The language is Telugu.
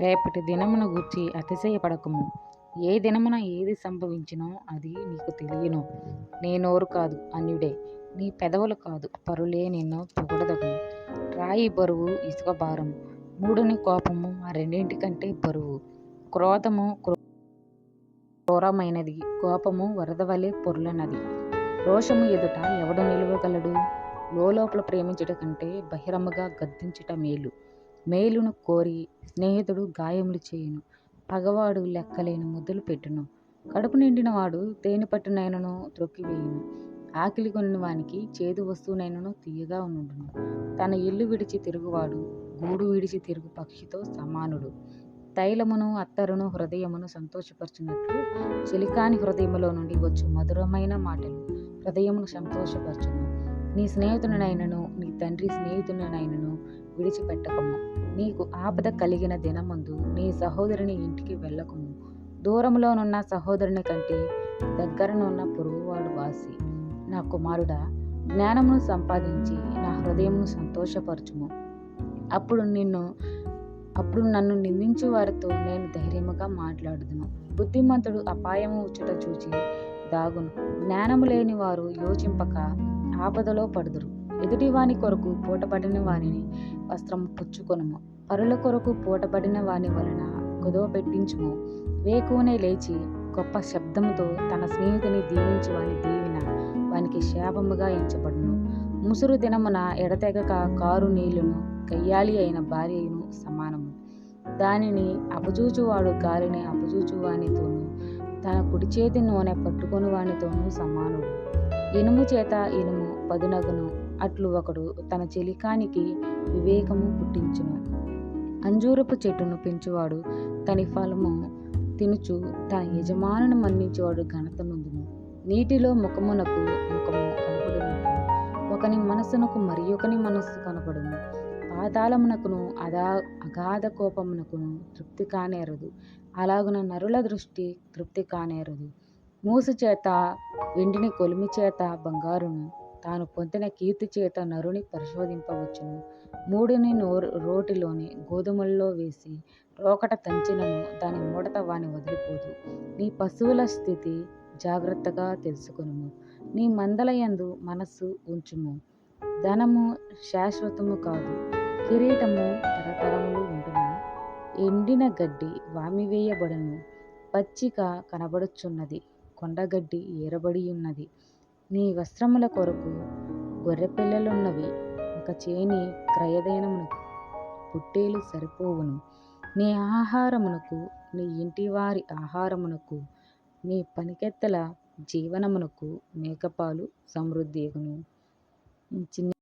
రేపటి దినమును గూర్చి అతిశయపడకము. ఏ దినమున ఏది సంభవించినో అది నీకు తెలియను. నీ నోరు కాదు అన్యుడే నీ పెదవులు కాదు పరులే నిన్ను పొగడదగు. రాయి బరువు ఇసుక భారం మూడుని కోపము ఆ రెండింటికంటే బరువు. క్రోధము క్రూరమైనది కోపము వరద వలె పొర్లనది. రోషము ఎదుట ఎవడు నిలువగలడు? లోపల ప్రేమించుట కంటే బహిరముగా గద్దించుట మేలు. మేలును కోరి స్నేహితుడు గాయములు చేయును. పగవాడు లెక్కలేని ముద్దులు పెట్టును. కడుపు నిండిన వాడు తేనె పట్టునైనను త్రొక్కివేయును. ఆకలి కొనిన వానికి చేదు వస్తువునైనను తీయగా ఉండును. తన ఇల్లు విడిచి తిరుగువాడు గూడు విడిచి తిరుగు పక్షితో సమానుడు. తైలమును అత్తరును హృదయమును సంతోషపరచునట్లు చెలికాని హృదయములో నుండి వచ్చు మధురమైన మాటలు హృదయమును సంతోషపరచును. నీ స్నేహితునినైనను నీ తండ్రి స్నేహితునినైనను విడిచిపెట్టకము నీకు ఆపద కలిగిన దినమందు నీ సహోదరుని ఇంటికి వెళ్ళకము దూరంలోనున్న సహోదరుని కంటే దగ్గరనున్న పొరుగువాడు వాసి. నా కుమారుడా జ్ఞానమును సంపాదించి నా హృదయమును సంతోషపరచుము. అప్పుడు నిన్ను అప్పుడు నన్ను నిందించు వారితో నేను ధైర్యముగా మాట్లాడుదును. బుద్ధిమంతుడు అపాయము ఉచ్చుట చూచి దాగును. జ్ఞానము లేని వారు యోచింపక ఆపదలో పడుదురు. ఎదుటివాని కొరకు పూటపడిన వానిని వస్త్రం పుచ్చుకొనుము. పరుల కొరకు పూటపడిన వాని వలన కుదవ పెట్టించుము. వేకువనే లేచి గొప్ప శబ్దముతో తన స్నేహితుని దీవించి వాని దీవిన వానికి శాపముగా ఎంచబడును. ముసురు దినమున ఎడతెగక కారు నీళ్ళును కయ్యాలి అయిన భార్యను సమానము. దానిని అపజూచువాడు గాలిని అపజూచువానితోనూ తన కుడి చేతి నూనె పట్టుకొని వానితోనూ సమానము. ఇనుము చేత ఇనుము పదునగును. అట్లు ఒకడు తన చెలికానికి వివేకము పుట్టించును. అంజూరపు చెట్టును పెంచువాడు తని ఫలము తినుచు తన యజమానును మన్నించేవాడు ఘనతనుందును నీటిలో ముఖమునకు ముఖము కనపడును. ఒకని మనసునకు మరి ఒకని మనస్సు కనపడును. పాతాళమునకును అదా అగాధ కోపమునకును తృప్తి కానేరదు. అలాగున నరుల దృష్టి తృప్తి కానేరదు. మూసు చేత వెండిని కొలిమి చేత బంగారును తాను పొందిన కీర్తి చేత నరుని పరిశోధింపవచ్చును. మూడుని నోరు రోటిలోని గోధుమల్లో వేసి రోకట తంచినను దాని మూడత వాని వదిలిపోదు. నీ పశువుల స్థితి జాగ్రత్తగా తెలుసుకును నీ మందలయందు మనస్సు ఉంచుము. ధనము శాశ్వతము కాదు. కిరీటము తరతరములు ఉండును. ఎండిన గడ్డి వామివేయబడును. పచ్చిక కనబడుచున్నది. కొండగడ్డి ఏరబడి ఉన్నది నీ వస్త్రముల కొరకు గొర్రెపిల్లలున్నవి ఒక చేని క్రయదైనమునకు పుట్టేలు సరిపోవును. నీ ఆహారమునకు నీ ఇంటి వారి ఆహారమునకు నీ పనికెత్తల జీవనమునకు మేకపాలు సమృద్ధిగును చిన్న